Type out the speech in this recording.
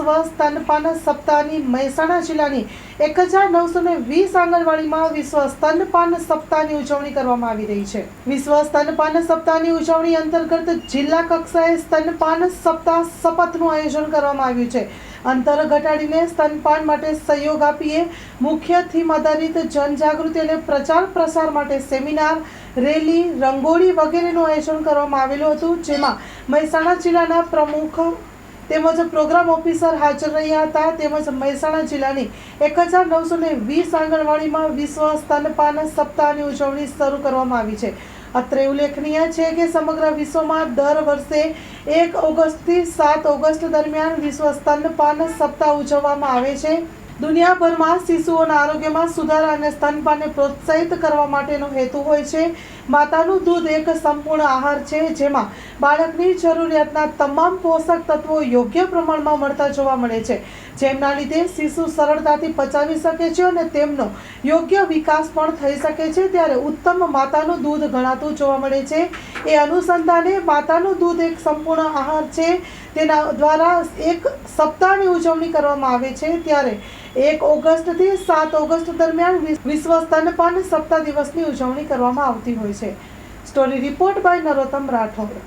વિશ્વ સ્તનપાન સપ્તાહની મહેસાણા જિલ્લાની એક હજાર નવસો ને વીસ આંગણવાડીમાં વિશ્વ સ્તનપાન સપ્તાહની ઉજવણી કરવામાં આવી રહી છે. વિશ્વ સ્તનપાન સપ્તાહની ઉજવણી અંતર્ગત જિલ્લા કક્ષાએ સ્તનપાન સપ્તાહ શપથનું આયોજન કરવામાં આવ્યું છે. અંતર ઘટાડીને સ્તનપાન માટે સહયોગ આપીએ મુખ્ય થીમ આધારિત જનજાગૃતિ અને પ્રચાર પ્રસાર માટે સેમિનાર, રેલી, રંગોળી વગેરેનું આયોજન કરવામાં આવેલું હતું, જેમાં મહેસાણા જિલ્લાના પ્રમુખ તેમજ પ્રોગ્રામ ઓફિસર હાજર રહ્યા હતા. તેમજ મહેસાણા જિલ્લાની એક હજાર નવસો ને વીસ આંગણવાડીમાં વિશ્વ સ્તનપાન સપ્તાહની ઉજવણી શરૂ કરવામાં આવી છે. અત્રે ઉલ્લેખનીય છે કે સમગ્ર વિશ્વમાં દર વર્ષે એક ઓગસ્ટથી સાત ઓગસ્ટ દરમિયાન વિશ્વ સ્તનપાન સપ્તાહ ઉજવવામાં આવે છે. દુનિયાભરમાં શિશુઓના આરોગ્યમાં સુધારા અને સ્તનપાનને પ્રોત્સાહિત કરવા માટેનો હેતુ હોય છે. માતાનું દૂધ એક સંપૂર્ણ આહાર છે, જેમાં બાળકની જરૂરિયાતના તમામ પોષક તત્વો યોગ્ય પ્રમાણમાં મળતા જોવા મળે છે. જેમના લીધે શિશુ સરળતાથી પચાવી શકે છે અને તેમનો યોગ્ય વિકાસ પણ થઈ શકે છે. ત્યારે ઉત્તમ માતાનું દૂધ ગણાતું જોવા મળે છે. એ અનુસંધાને માતાનું દૂધ એક સંપૂર્ણ આહાર છે. તેના દ્વારા એક સપ્તાહની ઉજવણી કરવામાં આવે છે. ત્યારે એક ઓગસ્ટથી સાત ઓગસ્ટ દરમિયાન વિશ્વ સ્તનપાન સપ્તાહ દિવસની ઉજવણી કરવામાં આવતી હોય છે. Story report by Narottam Rathod